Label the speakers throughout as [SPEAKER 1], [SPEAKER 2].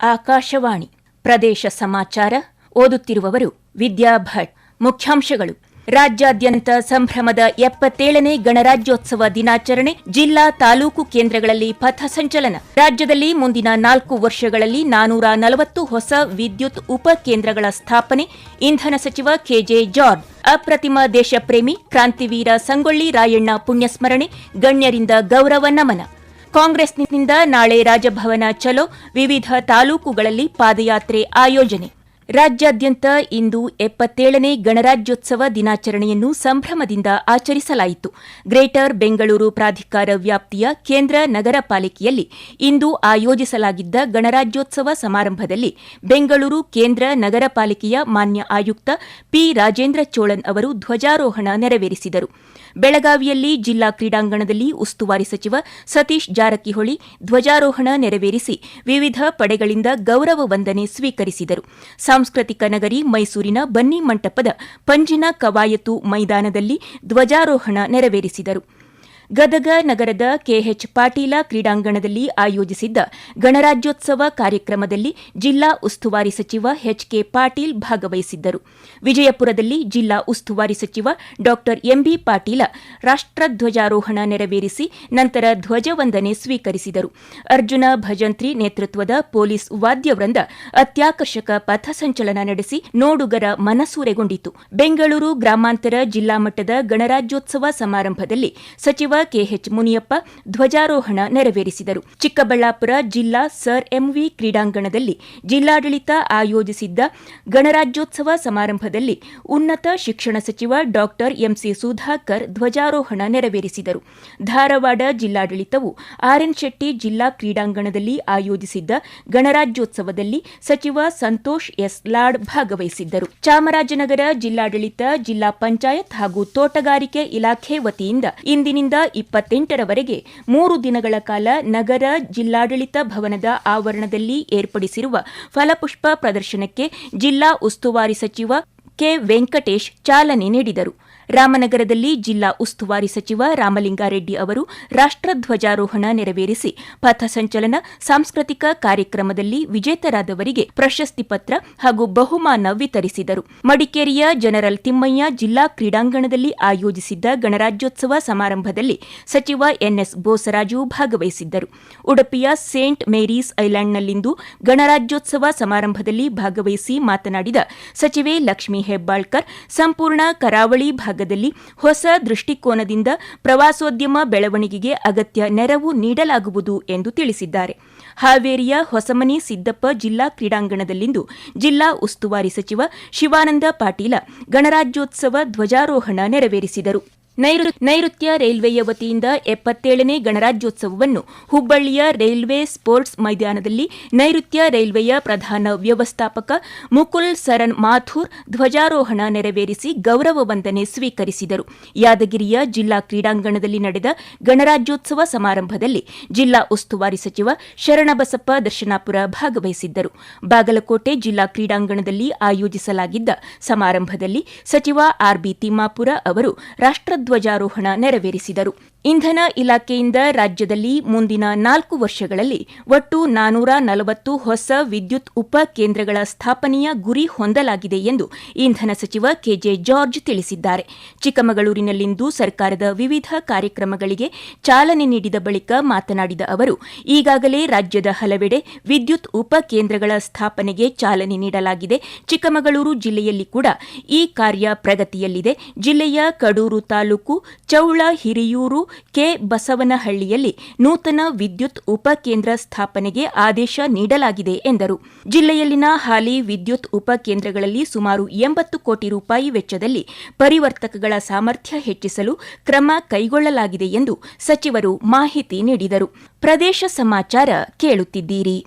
[SPEAKER 1] ಆಕಾಶವಾಣಿ ಪ್ರದೇಶ ಸಮಾಚಾರ ಓದುತ್ತಿರುವವರು ವಿದ್ಯಾಭಟ್. ಮುಖ್ಯಾಂಶಗಳು. ರಾಜ್ಯಾದ್ಯಂತ ಸಂಭ್ರಮದ ಎಪ್ಪತ್ತೇಳನೇ ಗಣರಾಜ್ಯೋತ್ಸವ ದಿನಾಚರಣೆ ಜಿಲ್ಲಾ ತಾಲೂಕು ಕೇಂದ್ರಗಳಲ್ಲಿ ಪಥಸಂಚಲನ ರಾಜ್ಯದಲ್ಲಿ ಮುಂದಿನ ನಾಲ್ಕು ವರ್ಷಗಳಲ್ಲಿ ನಾನೂರ ನಲವತ್ತು ಹೊಸ ವಿದ್ಯುತ್ ಉಪಕೇಂದ್ರಗಳ ಸ್ಥಾಪನೆ. ಇಂಧನ ಸಚಿವ ಕೆಜೆ ಜಾರ್ಜ್. ಅಪ್ರತಿಮ ದೇಶಪ್ರೇಮಿ ಕ್ರಾಂತಿವೀರ ಸಂಗೊಳ್ಳಿ ರಾಯಣ್ಣ ಪುಣ್ಯಸ್ಮರಣೆ. ಗಣ್ಯರಿಂದ ಗೌರವ ನಮನ. ಕಾಂಗ್ರೆಸ್ನಿಂದ ನಾಳೆ ರಾಜಭವನ ಚಲೋ ವಿವಿಧ ತಾಲೂಕುಗಳಲ್ಲಿ ಪಾದಯಾತ್ರೆ ಆಯೋಜನೆ. ರಾಜ್ಯಾದ್ಯಂತ ಇಂದು ಎಪ್ಪತ್ತೇಳನೇ ಗಣರಾಜ್ಯೋತ್ಸವ ದಿನಾಚರಣೆಯನ್ನು ಸಂಭ್ರಮದಿಂದ ಆಚರಿಸಲಾಯಿತು. ಗ್ರೇಟರ್ ಬೆಂಗಳೂರು ಪ್ರಾಧಿಕಾರ ವ್ಯಾಪ್ತಿಯ ಕೇಂದ್ರ ನಗರ ಪಾಲಿಕೆಯಲ್ಲಿ ಇಂದು ಆಯೋಜಿಸಲಾಗಿದ್ದ ಗಣರಾಜ್ಯೋತ್ಸವ ಸಮಾರಂಭದಲ್ಲಿ ಬೆಂಗಳೂರು ಕೇಂದ್ರ ನಗರ ಪಾಲಿಕೆಯ ಮಾನ್ಯ ಆಯುಕ್ತ ಪಿ ರಾಜೇಂದ್ರ ಚೋಳನ್ ಅವರು ಧ್ವಜಾರೋಹಣ ನೆರವೇರಿಸಿದರು. ಬೆಳಗಾವಿಯಲ್ಲಿ ಜಿಲ್ಲಾ ಕ್ರೀಡಾಂಗಣದಲ್ಲಿ ಉಸ್ತುವಾರಿ ಸಚಿವ ಸತೀಶ್ ಜಾರಕಿಹೊಳಿ ಧ್ವಜಾರೋಹಣ ನೆರವೇರಿಸಿ ವಿವಿಧ ಪಡೆಗಳಿಂದ ಗೌರವ ವಂದನೆ ಸ್ವೀಕರಿಸಿದರು. ಸಾಂಸ್ಕೃತಿಕ ನಗರಿ ಮೈಸೂರಿನ ಬನ್ನಿ ಮಂಟಪದ ಪಂಜಿನ ಕವಾಯತು ಮೈದಾನದಲ್ಲಿ ಧ್ವಜಾರೋಹಣ ನೆರವೇರಿಸಿದರು. ಗದಗ ನಗರದ ಕೆಎಚ್ ಪಾಟೀಲ ಕ್ರೀಡಾಂಗಣದಲ್ಲಿ ಆಯೋಜಿಸಿದ್ದ ಗಣರಾಜ್ಯೋತ್ಸವ ಕಾರ್ಯಕ್ರಮದಲ್ಲಿ ಜಿಲ್ಲಾ ಉಸ್ತುವಾರಿ ಸಚಿವ ಎಚ್ಕೆ ಪಾಟೀಲ್ ಭಾಗವಹಿಸಿದ್ದರು. ವಿಜಯಪುರದಲ್ಲಿ ಜಿಲ್ಲಾ ಉಸ್ತುವಾರಿ ಸಚಿವ ಡಾ. ಎಂಬಿ ಪಾಟೀಲ ರಾಷ್ಟಧ್ವಜಾರೋಹಣ ನೆರವೇರಿಸಿ ನಂತರ ಧ್ವಜವಂದನೆ ಸ್ವೀಕರಿಸಿದರು. ಅರ್ಜುನ ಭಜಂತ್ರಿ ನೇತೃತ್ವದ ಪೊಲೀಸ್ ವಾದ್ಯವೃಂದ ಅತ್ಯಾಕರ್ಷಕ ಪಥಸಂಚಲನ ನಡೆಸಿ ನೋಡುಗರ ಮನಸೂರೆಗೊಂಡಿತು. ಬೆಂಗಳೂರು ಗ್ರಾಮಾಂತರ ಜಿಲ್ಲಾ ಮಟ್ಟದ ಗಣರಾಜ್ಯೋತ್ಸವ ಸಮಾರಂಭದಲ್ಲಿ ಸಚಿವ ಕೆಎಚ್ ಮುನಿಯಪ್ಪ ಧ್ವಜಾರೋಹಣ ನೆರವೇರಿಸಿದರು. ಚಿಕ್ಕಬಳ್ಳಾಪುರ ಜಿಲ್ಲಾ ಸರ್ ಎಂವಿ ಕ್ರೀಡಾಂಗಣದಲ್ಲಿ ಜಿಲ್ಲಾಡಳಿತ ಆಯೋಜಿಸಿದ್ದ ಗಣರಾಜ್ಯೋತ್ಸವ ಸಮಾರಂಭದಲ್ಲಿ ಉನ್ನತ ಶಿಕ್ಷಣ ಸಚಿವ ಡಾ ಎಂಸಿ ಸುಧಾಕರ್ ಧ್ವಜಾರೋಹಣ ನೆರವೇರಿಸಿದರು. ಧಾರವಾಡ ಜಿಲ್ಲಾಡಳಿತವು ಆರ್ಎನ್ ಶೆಟ್ಟಿ ಜಿಲ್ಲಾ ಕ್ರೀಡಾಂಗಣದಲ್ಲಿ ಆಯೋಜಿಸಿದ್ದ ಗಣರಾಜ್ಯೋತ್ಸವದಲ್ಲಿ ಸಚಿವ ಸಂತೋಷ್ ಎಸ್ ಲಾಡ್ ಭಾಗವಹಿಸಿದ್ದರು. ಚಾಮರಾಜನಗರ ಜಿಲ್ಲಾಡಳಿತ, ಜಿಲ್ಲಾ ಪಂಚಾಯತ್ ಹಾಗೂ ತೋಟಗಾರಿಕೆ ಇಲಾಖೆ ವತಿಯಿಂದ ಇಂದಿನಿಂದ ಇಪ್ಪತ್ತೆಂಟರವರೆಗೆ ಮೂರು ದಿನಗಳ ಕಾಲ ನಗರ ಜಿಲ್ಲಾಡಳಿತ ಭವನದ ಆವರಣದಲ್ಲಿ ಏರ್ಪಡಿಸಿರುವ ಫಲಪುಷ್ಪ ಪ್ರದರ್ಶನಕ್ಕೆ ಜಿಲ್ಲಾ ಉಸ್ತುವಾರಿ ಸಚಿವ ಕೆ ವೆಂಕಟೇಶ್ ಚಾಲನೆ ನೀಡಿದರು. ರಾಮನಗರದಲ್ಲಿ ಜಿಲ್ಲಾ ಉಸ್ತುವಾರಿ ಸಚಿವ ರಾಮಲಿಂಗಾರೆಡ್ಡಿ ಅವರು ರಾಷ್ಟ್ರಧ್ವಜಾರೋಹಣ ನೆರವೇರಿಸಿ ಪಥಸಂಚಲನ ಸಾಂಸ್ಕೃತಿಕ ಕಾರ್ಯಕ್ರಮದಲ್ಲಿ ವಿಜೇತರಾದವರಿಗೆ ಪ್ರಶಸ್ತಿ ಪತ್ರ ಹಾಗೂ ಬಹುಮಾನ ವಿತರಿಸಿದರು. ಮಡಿಕೇರಿಯ ಜನರಲ್ ತಿಮ್ಮಯ್ಯ ಜಿಲ್ಲಾ ಕ್ರೀಡಾಂಗಣದಲ್ಲಿ ಆಯೋಜಿಸಿದ್ದ ಗಣರಾಜ್ಯೋತ್ಸವ ಸಮಾರಂಭದಲ್ಲಿ ಸಚಿವ ಎನ್ಎಸ್ ಬೋಸರಾಜು ಭಾಗವಹಿಸಿದ್ದರು. ಉಡುಪಿಯ ಸೇಂಟ್ ಮೇರೀಸ್ ಐಲ್ಯಾಂಡ್ನಲ್ಲಿಂದು ಗಣರಾಜ್ಯೋತ್ಸವ ಸಮಾರಂಭದಲ್ಲಿ ಭಾಗವಹಿಸಿ ಮಾತನಾಡಿದ ಸಚಿವೆ ಲಕ್ಷ್ಮೀ ಹೆಬ್ಬಾಳ್ಕರ್, ಸಂಪೂರ್ಣ ಕರಾವಳಿ ಭಾಗದಲ್ಲಿ ಹೊಸ ದೃಷ್ಟಿಕೋನದಿಂದ ಪ್ರವಾಸೋದ್ಯಮ ಬೆಳವಣಿಗೆಗೆ ಅಗತ್ಯ ನೆರವು ನೀಡಲಾಗುವುದು ಎಂದು ತಿಳಿಸಿದ್ದಾರೆ. ಹಾವೇರಿಯ ಹೊಸಮನಿ ಸಿದ್ದಪ್ಪ ಜಿಲ್ಲಾ ಕ್ರೀಡಾಂಗಣದಲ್ಲಿಂದು ಜಿಲ್ಲಾ ಉಸ್ತುವಾರಿ ಸಚಿವ ಶಿವಾನಂದ ಪಾಟೀಲ ಗಣರಾಜ್ಯೋತ್ಸವ ಧ್ವಜಾರೋಹಣ ನೆರವೇರಿಸಿದರು. ನೈಋತ್ಯ ರೈಲ್ವೆಯ ವತಿಯಿಂದ ಎಪ್ಪತ್ತೇಳನೇ ಗಣರಾಜ್ಯೋತ್ಸವವನ್ನು ಹುಬ್ಬಳ್ಳಿಯ ರೈಲ್ವೆ ಸ್ಪೋರ್ಟ್ಸ್ ಮೈದಾನದಲ್ಲಿ ನೈಋತ್ಯ ರೈಲ್ವೆಯ ಪ್ರಧಾನ ವ್ಯವಸ್ಥಾಪಕ ಮುಕುಲ್ ಸರನ್ ಮಾಥೂರ್ ಧ್ವಜಾರೋಹಣ ನೆರವೇರಿಸಿ ಗೌರವ ವಂದನೆ ಸ್ವೀಕರಿಸಿದರು. ಯಾದಗಿರಿಯ ಜಿಲ್ಲಾ ಕ್ರೀಡಾಂಗಣದಲ್ಲಿ ನಡೆದ ಗಣರಾಜ್ಯೋತ್ಸವ ಸಮಾರಂಭದಲ್ಲಿ ಜಿಲ್ಲಾ ಉಸ್ತುವಾರಿ ಸಚಿವ ಶರಣಬಸಪ್ಪ ದರ್ಶನಾಪುರ ಭಾಗವಹಿಸಿದ್ದರು. ಬಾಗಲಕೋಟೆ ಜಿಲ್ಲಾ ಕ್ರೀಡಾಂಗಣದಲ್ಲಿ ಆಯೋಜಿಸಲಾಗಿದ್ದ ಸಮಾರಂಭದಲ್ಲಿ ಸಚಿವ ಆರ್ಬಿ ತಿಮ್ಮಾಪುರ ಅವರು ರಾಷ್ಟಧ್ವಜಾರೋಹಣ ನೆರವೇರಿಸಿದರು. ಇಂಧನ ಇಲಾಖೆಯಿಂದ ರಾಜ್ಯದಲ್ಲಿ ಮುಂದಿನ ನಾಲ್ಕು ವರ್ಷಗಳಲ್ಲಿ ಒಟ್ಟು ನಾನೂರ ನಲವತ್ತು ಹೊಸ ವಿದ್ಯುತ್ ಉಪ ಕೇಂದ್ರಗಳ ಸ್ಥಾಪನೆಯ ಗುರಿ ಹೊಂದಲಾಗಿದೆ ಎಂದು ಇಂಧನ ಸಚಿವ ಕೆಜೆ ಜಾರ್ಜ್ ತಿಳಿಸಿದ್ದಾರೆ. ಚಿಕ್ಕಮಗಳೂರಿನಲ್ಲಿಂದು ಸರ್ಕಾರದ ವಿವಿಧ ಕಾರ್ಯಕ್ರಮಗಳಿಗೆ ಚಾಲನೆ ನೀಡಿದ ಬಳಿಕ ಮಾತನಾಡಿದ ಅವರು, ಈಗಾಗಲೇ ರಾಜ್ಯದ ಹಲವೆಡೆ ವಿದ್ಯುತ್ ಉಪ ಕೇಂದ್ರಗಳ ಸ್ಥಾಪನೆಗೆ ಚಾಲನೆ ನೀಡಲಾಗಿದೆ. ಚಿಕ್ಕಮಗಳೂರು ಜಿಲ್ಲೆಯಲ್ಲಿ ಕೂಡ ಈ ಕಾರ್ಯ ಪ್ರಗತಿಯಲ್ಲಿದೆ. ಜಿಲ್ಲೆಯ ಕಡೂರು ತಾಲೂಕು, ಚೌಳ, ಹಿರಿಯೂರು ಕೆ. ಬಸವನಹಳ್ಳಿಯಲ್ಲಿ ನೂತನ ವಿದ್ಯುತ್ ಉಪಕೇಂದ್ರ ಸ್ಥಾಪನೆಗೆ ಆದೇಶ ನೀಡಲಾಗಿದೆ ಎಂದರು. ಜಿಲ್ಲೆಯಲ್ಲಿನ ಹಾಲಿ ವಿದ್ಯುತ್ ಉಪಕೇಂದ್ರಗಳಲ್ಲಿ ಸುಮಾರು ಎಂಬತ್ತು ಕೋಟಿ ರೂಪಾಯಿ ವೆಚ್ಚದಲ್ಲಿ ಪರಿವರ್ತಕಗಳ ಸಾಮರ್ಥ್ಯ ಹೆಚ್ಚಿಸಲು ಕ್ರಮ ಕೈಗೊಳ್ಳಲಾಗಿದೆ ಎಂದು ಸಚಿವರು ಮಾಹಿತಿ ನೀಡಿದರು. ಪ್ರದೇಶ ಸಮಾಚಾರ ಕೇಳುತ್ತಿದ್ದೀರಿ.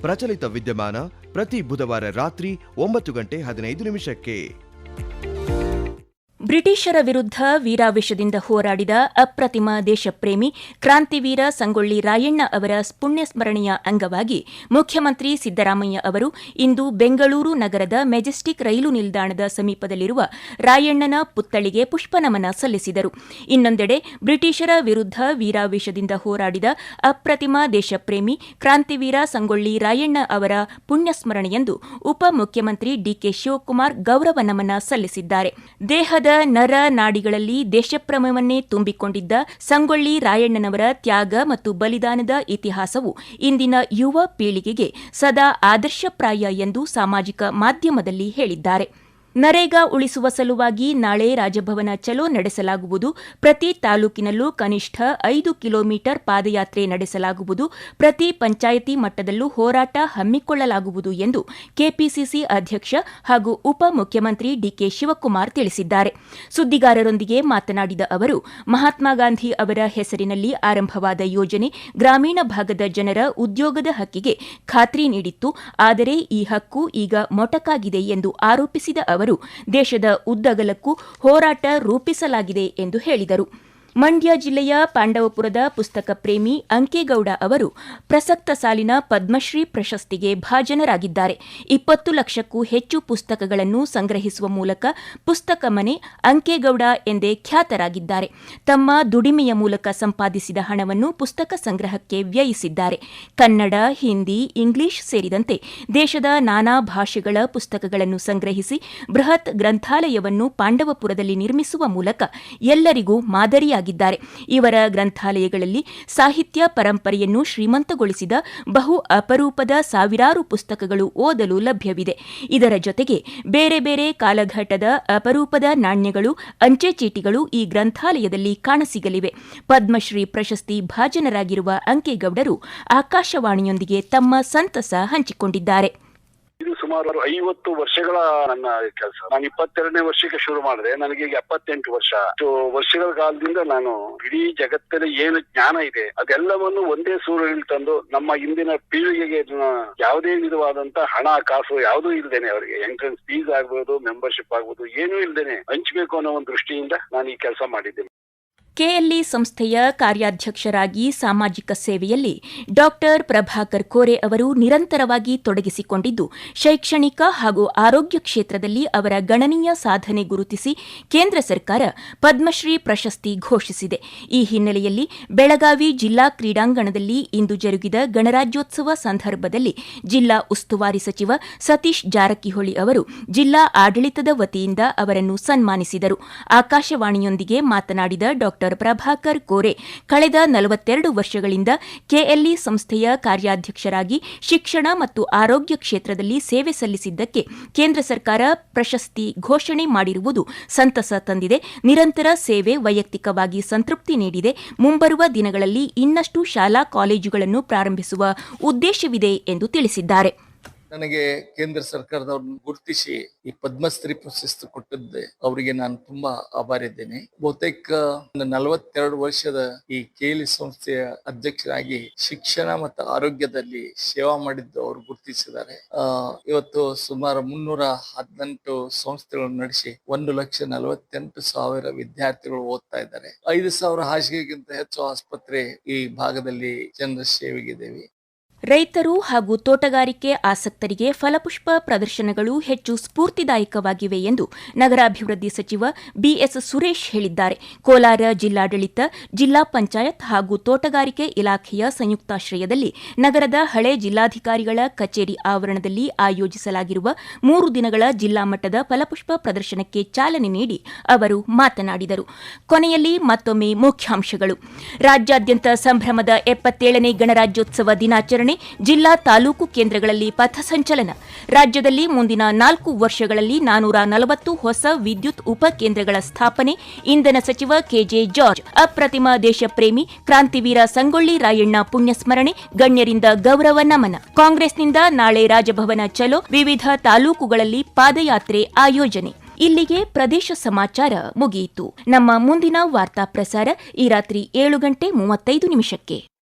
[SPEAKER 2] ಪ್ರಚಲಿತ ವಿದ್ಯಮಾನ ಪ್ರತಿ ಬುಧವಾರ ರಾತ್ರಿ ಒಂಬತ್ತು ಗಂಟೆ ಹದಿನೈದು ನಿಮಿಷಕ್ಕೆ.
[SPEAKER 1] ಬ್ರಿಟಿಷರ ವಿರುದ್ಧ ವೀರಾವೇಶದಿಂದ ಹೋರಾಡಿದ ಅಪ್ರತಿಮ ದೇಶಪ್ರೇಮಿ, ಕ್ರಾಂತಿವೀರ ಸಂಗೊಳ್ಳಿ ರಾಯಣ್ಣ ಅವರ ಪುಣ್ಯಸ್ಮರಣೆಯ ಅಂಗವಾಗಿ ಮುಖ್ಯಮಂತ್ರಿ ಸಿದ್ದರಾಮಯ್ಯ ಅವರು ಇಂದು ಬೆಂಗಳೂರು ನಗರದ ಮೆಜೆಸ್ಟಿಕ್ ರೈಲು ನಿಲ್ದಾಣದ ಸಮೀಪದಲ್ಲಿರುವ ರಾಯಣ್ಣನ ಪುತ್ಥಳಿಗೆ ಪುಷ್ಪನಮನ ಸಲ್ಲಿಸಿದರು. ಇನ್ನೊಂದೆಡೆ ಬ್ರಿಟಿಷರ ವಿರುದ್ಧ ವೀರಾವೇಶದಿಂದ ಹೋರಾಡಿದ ಅಪ್ರತಿಮ ದೇಶಪ್ರೇಮಿ, ಕ್ರಾಂತಿವೀರ ಸಂಗೊಳ್ಳಿ ರಾಯಣ್ಣ ಅವರ ಪುಣ್ಯಸ್ಮರಣೆಯಂದು ಉಪಮುಖ್ಯಮಂತ್ರಿ ಡಿಕೆ ಶಿವಕುಮಾರ್ ಗೌರವ ನಮನ ಸಲ್ಲಿಸಿದ್ದಾರೆ. ದೇಹದ ನರ ನಾಡಿಗಳಲ್ಲಿ ದೇಶಪ್ರೇಮವನ್ನೇ ತುಂಬಿಕೊಂಡಿದ್ದ ಸಂಗೊಳ್ಳಿ ರಾಯಣ್ಣನವರ ತ್ಯಾಗ ಮತ್ತು ಬಲಿದಾನದ ಇತಿಹಾಸವು ಇಂದಿನ ಯುವ ಪೀಳಿಗೆಗೆ ಸದಾ ಆದರ್ಶಪ್ರಾಯ ಎಂದು ಸಾಮಾಜಿಕ ಮಾಧ್ಯಮದಲ್ಲಿ ಹೇಳಿದ್ದಾರೆ. ನರೇಗಾ ಉಳಿಸುವ ಸಲುವಾಗಿ ನಾಳೆ ರಾಜಭವನ ಚಲೋ ನಡೆಸಲಾಗುವುದು. ಪ್ರತಿ ತಾಲೂಕಿನಲ್ಲೂ ಕನಿಷ್ಠ ಐದು ಕಿಲೋಮೀಟರ್ ಪಾದಯಾತ್ರೆ ನಡೆಸಲಾಗುವುದು. ಪ್ರತಿ ಪಂಚಾಯಿತಿ ಮಟ್ಟದಲ್ಲೂ ಹೋರಾಟ ಹಮ್ಮಿಕೊಳ್ಳಲಾಗುವುದು ಎಂದು ಕೆಪಿಸಿಸಿ ಅಧ್ಯಕ್ಷ ಹಾಗೂ ಉಪಮುಖ್ಯಮಂತ್ರಿ ಡಿಕೆ ಶಿವಕುಮಾರ್ ತಿಳಿಸಿದ್ದಾರೆ. ಸುದ್ದಿಗಾರರೊಂದಿಗೆ ಮಾತನಾಡಿದ ಅವರು, ಮಹಾತ್ಮ ಗಾಂಧಿ ಅವರ ಹೆಸರಿನಲ್ಲಿ ಆರಂಭವಾದ ಯೋಜನೆ ಗ್ರಾಮೀಣ ಭಾಗದ ಜನರ ಉದ್ಯೋಗದ ಹಕ್ಕಿಗೆ ಖಾತ್ರಿ ನೀಡಿತ್ತು. ಆದರೆ ಈ ಹಕ್ಕು ಈಗ ಮೊಟಕಾಗಿದೆ ಎಂದು ಆರೋಪಿಸಿದ ಅವರು ದೇಶದ ಉದ್ದಗಲಕ್ಕೂ ಹೋರಾಟ ರೂಪಿಸಲಾಗಿದೆ ಎಂದು ಹೇಳಿದರು. ಮಂಡ್ಯ ಜಿಲ್ಲೆಯ ಪಾಂಡವಪುರದ ಪುಸ್ತಕ ಪ್ರೇಮಿ ಅಂಕೇಗೌಡ ಅವರು ಪ್ರಸಕ್ತ ಸಾಲಿನ ಪದ್ಮಶ್ರೀ ಪ್ರಶಸ್ತಿಗೆ ಭಾಜನರಾಗಿದ್ದಾರೆ. ಇಪ್ಪತ್ತು ಲಕ್ಷಕ್ಕೂ ಹೆಚ್ಚು ಪುಸ್ತಕಗಳನ್ನು ಸಂಗ್ರಹಿಸುವ ಮೂಲಕ ಪುಸ್ತಕ ಮನೆ ಅಂಕೇಗೌಡ ಎಂದೇ ಖ್ಯಾತರಾಗಿದ್ದಾರೆ. ತಮ್ಮ ದುಡಿಮೆಯ ಮೂಲಕ ಸಂಪಾದಿಸಿದ ಹಣವನ್ನು ಪುಸ್ತಕ ಸಂಗ್ರಹಕ್ಕೆ ವ್ಯಯಿಸಿದ್ದಾರೆ. ಕನ್ನಡ, ಹಿಂದಿ, ಇಂಗ್ಲಿಷ್ ಸೇರಿದಂತೆ ದೇಶದ ನಾನಾ ಭಾಷೆಗಳ ಪುಸ್ತಕಗಳನ್ನು ಸಂಗ್ರಹಿಸಿ ಬೃಹತ್ ಗ್ರಂಥಾಲಯವನ್ನು ಪಾಂಡವಪುರದಲ್ಲಿ ನಿರ್ಮಿಸುವ ಮೂಲಕ ಎಲ್ಲರಿಗೂ ಮಾದರಿಯಾಗಿದ್ದಾರೆ ಇವರ ಗ್ರಂಥಾಲಯಗಳಲ್ಲಿ ಸಾಹಿತ್ಯ ಪರಂಪರೆಯನ್ನು ಶ್ರೀಮಂತಗೊಳಿಸಿದ ಬಹು ಅಪರೂಪದ ಸಾವಿರಾರು ಪುಸ್ತಕಗಳು ಓದಲು ಲಭ್ಯವಿದೆ. ಇದರ ಜೊತೆಗೆ ಬೇರೆ ಬೇರೆ ಕಾಲಘಟ್ಟದ ಅಪರೂಪದ ನಾಣ್ಯಗಳು, ಅಂಚೆ ಚೀಟಿಗಳು ಈ ಗ್ರಂಥಾಲಯದಲ್ಲಿ ಕಾಣಸಿಗಲಿವೆ. ಪದ್ಮಶ್ರೀ ಪ್ರಶಸ್ತಿ ಭಾಜನರಾಗಿರುವ ಅಂಕೇಗೌಡರು ಆಕಾಶವಾಣಿಯೊಂದಿಗೆ ತಮ್ಮ ಸಂತಸ ಹಂಚಿಕೊಂಡಿದ್ದಾರೆ.
[SPEAKER 3] ಇದು ಸುಮಾರು ಐವತ್ತು ವರ್ಷಗಳ ನನ್ನ ಕೆಲಸ. ನಾನು ಇಪ್ಪತ್ತೆರಡನೇ ವರ್ಷಕ್ಕೆ ಶುರು ಮಾಡಿದೆ. ನನಗೆ ಈಗ ಎಪ್ಪತ್ತೆಂಟು ವರ್ಷ. ವರ್ಷಗಳ ಕಾಲದಿಂದ ನಾನು ಇಡೀ ಜಗತ್ತಲ್ಲಿ ಏನು ಜ್ಞಾನ ಇದೆ, ಅದೆಲ್ಲವನ್ನು ಒಂದೇ ಸೂರ್ಯನಲ್ಲಿ ತಂದು ನಮ್ಮ ಇಂದಿನ ಪೀಳಿಗೆಗೆ ಯಾವುದೇ ವಿಧವಾದಂತ ಹಣ, ಕಾಸು ಯಾವುದೂ ಇಲ್ದೇನೆ ಅವರಿಗೆ. ಎಂಟ್ರೆನ್ಸ್ ಫೀಸ್ ಆಗ್ಬೋದು ಮೆಂಬರ್ಶಿಪ್ ಆಗ್ಬೋದು, ಏನೂ ಇಲ್ದೇನೆ. ಹಂಚ್ಬೇಕು ಅನ್ನೋ ಒಂದು ದೃಷ್ಟಿಯಿಂದ ನಾನು ಈ ಕೆಲಸ ಮಾಡಿದ್ದೇನೆ.
[SPEAKER 1] ಕೆಎಲ್ಇ ಸಂಸ್ಥೆಯ ಕಾರ್ಯಾಧ್ಯಕ್ಷರಾಗಿ ಸಾಮಾಜಿಕ ಸೇವೆಯಲ್ಲಿ ಡಾಕ್ಟರ್ ಪ್ರಭಾಕರ್ ಕೋರೆ ಅವರು ನಿರಂತರವಾಗಿ ತೊಡಗಿಸಿಕೊಂಡಿದ್ದು, ಶೈಕ್ಷಣಿಕ ಹಾಗೂ ಆರೋಗ್ಯ ಕ್ಷೇತ್ರದಲ್ಲಿ ಅವರ ಗಣನೀಯ ಸಾಧನೆ ಗುರುತಿಸಿ ಕೇಂದ್ರ ಸರ್ಕಾರ ಪದ್ಮಶ್ರೀ ಪ್ರಶಸ್ತಿ ಘೋಷಿಸಿದೆ. ಈ ಹಿನ್ನೆಲೆಯಲ್ಲಿ ಬೆಳಗಾವಿ ಜಿಲ್ಲಾ ಕ್ರೀಡಾಂಗಣದಲ್ಲಿ ಇಂದು ಜರುಗಿದ ಗಣರಾಜ್ಯೋತ್ಸವ ಸಂದರ್ಭದಲ್ಲಿ ಜಿಲ್ಲಾ ಉಸ್ತುವಾರಿ ಸಚಿವ ಸತೀಶ್ ಜಾರಕಿಹೊಳಿ ಅವರು ಜಿಲ್ಲಾ ಆಡಳಿತದ ವತಿಯಿಂದ ಅವರನ್ನು ಸನ್ಮಾನಿಸಿದರು. ಆಕಾಶವಾಣಿಯೊಂದಿಗೆ ಮಾತನಾಡಿದ ಡಾ ಪ್ರಭಾಕರ್ ಕೋರೆ ಕಳೆದ ನಲವತ್ತೆರಡು ವರ್ಷಗಳಿಂದ ಕೆಎಲ್ಇ ಸಂಸ್ಥೆಯ ಕಾರ್ಯಾಧ್ಯಕ್ಷರಾಗಿ ಶಿಕ್ಷಣ ಮತ್ತು ಆರೋಗ್ಯ ಕ್ಷೇತ್ರದಲ್ಲಿ ಸೇವೆ ಸಲ್ಲಿಸಿದ್ದಕ್ಕೆ ಕೇಂದ್ರ ಸರ್ಕಾರ ಪ್ರಶಸ್ತಿ ಘೋಷಣೆ ಮಾಡಿರುವುದು ಸಂತಸ ತಂದಿದೆ. ನಿರಂತರ ಸೇವೆ ವೈಯಕ್ತಿಕವಾಗಿ ಸಂತೃಪ್ತಿ ನೀಡಿದೆ. ಮುಂಬರುವ ದಿನಗಳಲ್ಲಿ ಇನ್ನಷ್ಟು ಶಾಲಾ ಕಾಲೇಜುಗಳನ್ನು ಪ್ರಾರಂಭಿಸುವ ಉದ್ದೇಶವಿದೆ ಎಂದು ತಿಳಿಸಿದ್ದಾರೆ.
[SPEAKER 4] ನನಗೆ ಕೇಂದ್ರ ಸರ್ಕಾರದವ್ರನ್ನ ಗುರುತಿಸಿ ಈ ಪದ್ಮಶ್ರೀ ಪ್ರಶಸ್ತಿ ಕೊಟ್ಟದ್ದೆ. ಅವರಿಗೆ ನಾನು ತುಂಬಾ ಆಭಾರಿದ್ದೇನೆ ಬಹುತೇಕ ನಲವತ್ತೆರಡು ವರ್ಷದ ಈ ಕೇಲಿ ಸಂಸ್ಥೆಯ ಅಧ್ಯಕ್ಷರಾಗಿ ಶಿಕ್ಷಣ ಮತ್ತು ಆರೋಗ್ಯದಲ್ಲಿ ಸೇವಾ ಮಾಡಿದ್ದು ಅವರು ಗುರುತಿಸಿದ್ದಾರೆ. ಇವತ್ತು ಸುಮಾರು ಮುನ್ನೂರ ಹದಿನೆಂಟು ಸಂಸ್ಥೆಗಳನ್ನು ನಡೆಸಿ ಒಂದು ಲಕ್ಷ ನಲವತ್ತೆಂಟು ಸಾವಿರ ವಿದ್ಯಾರ್ಥಿಗಳು ಓದ್ತಾ ಇದ್ದಾರೆ. ಐದು ಸಾವಿರ ಹಾಸಿಗೆಗಿಂತ ಹೆಚ್ಚು ಆಸ್ಪತ್ರೆ ಈ ಭಾಗದಲ್ಲಿ ಜನರ ಸೇವೆಗಿದ್ದೇವೆ
[SPEAKER 1] ರೈತರು ಹಾಗೂ ತೋಟಗಾರಿಕೆ ಆಸಕ್ತರಿಗೆ ಫಲಪುಷ್ಪ ಪ್ರದರ್ಶನಗಳು ಹೆಚ್ಚು ಸ್ಫೂರ್ತಿದಾಯಕವಾಗಿವೆ ಎಂದು ನಗರಾಭಿವೃದ್ಧಿ ಸಚಿವ ಬಿಎಸ್ ಸುರೇಶ್ ಹೇಳಿದ್ದಾರೆ. ಕೋಲಾರ ಜಿಲ್ಲಾಡಳಿತ, ಜಿಲ್ಲಾ ಪಂಚಾಯತ್ ಹಾಗೂ ತೋಟಗಾರಿಕೆ ಇಲಾಖೆಯ ಸಂಯುಕ್ತಾಶ್ರಯದಲ್ಲಿ ನಗರದ ಹಳೆ ಜಿಲ್ಲಾಧಿಕಾರಿಗಳ ಕಚೇರಿ ಆವರಣದಲ್ಲಿ ಆಯೋಜಿಸಲಾಗಿರುವ ಮೂರು ದಿನಗಳ ಜಿಲ್ಲಾ ಮಟ್ಟದ ಫಲಪುಷ್ಪ ಪ್ರದರ್ಶನಕ್ಕೆ ಚಾಲನೆ ನೀಡಿ ಅವರು ಮಾತನಾಡಿದರು. ಕೊನೆಯಲ್ಲಿ ಮತ್ತೊಮ್ಮೆ ಮುಖ್ಯಾಂಶಗಳು. ರಾಜ್ಯಾದ್ಯಂತ ಸಂಭ್ರಮದ ಎಪ್ಪತ್ತೇಳನೇ ಗಣರಾಜ್ಯೋತ್ಸವ ದಿನಾಚರಣೆ ಜಿಲ್ಲಾ ತಾಲೂಕು ಕೇಂದ್ರಗಳಲ್ಲಿ ಪಥಸಂಚಲನ. ರಾಜ್ಯದಲ್ಲಿ ಮುಂದಿನ ನಾಲ್ಕು ವರ್ಷಗಳಲ್ಲಿ ನಾನೂರ ನಲವತ್ತು ಹೊಸ ವಿದ್ಯುತ್ ಉಪಕೇಂದ್ರಗಳ ಸ್ಥಾಪನೆ, ಇಂಧನ ಸಚಿವ ಕೆಜೆ ಜಾರ್ಜ್, ಅಪ್ರತಿಮ ದೇಶಪ್ರೇಮಿ ಕ್ರಾಂತಿವೀರ ಸಂಗೊಳ್ಳಿ ರಾಯಣ್ಣ ಪುಣ್ಯಸ್ಮರಣೆ, ಗಣ್ಯರಿಂದ ಗೌರವ ನಮನ. ಕಾಂಗ್ರೆಸ್ನಿಂದ ನಾಳೆ ರಾಜಭವನ ಚಲೋ, ವಿವಿಧ ತಾಲೂಕುಗಳಲ್ಲಿ ಪಾದಯಾತ್ರೆ ಆಯೋಜನೆ. ಇಲ್ಲಿಗೆ ಪ್ರದೇಶ ಸಮಾಚಾರ ಮುಗಿಯಿತು. ನಮ್ಮ ಮುಂದಿನ ವಾರ್ತಾ ಪ್ರಸಾರ ಈ ರಾತ್ರಿ ಏಳು ಗಂಟೆ ಮೂವತ್ತೈದು ನಿಮಿಷಕ್ಕೆ.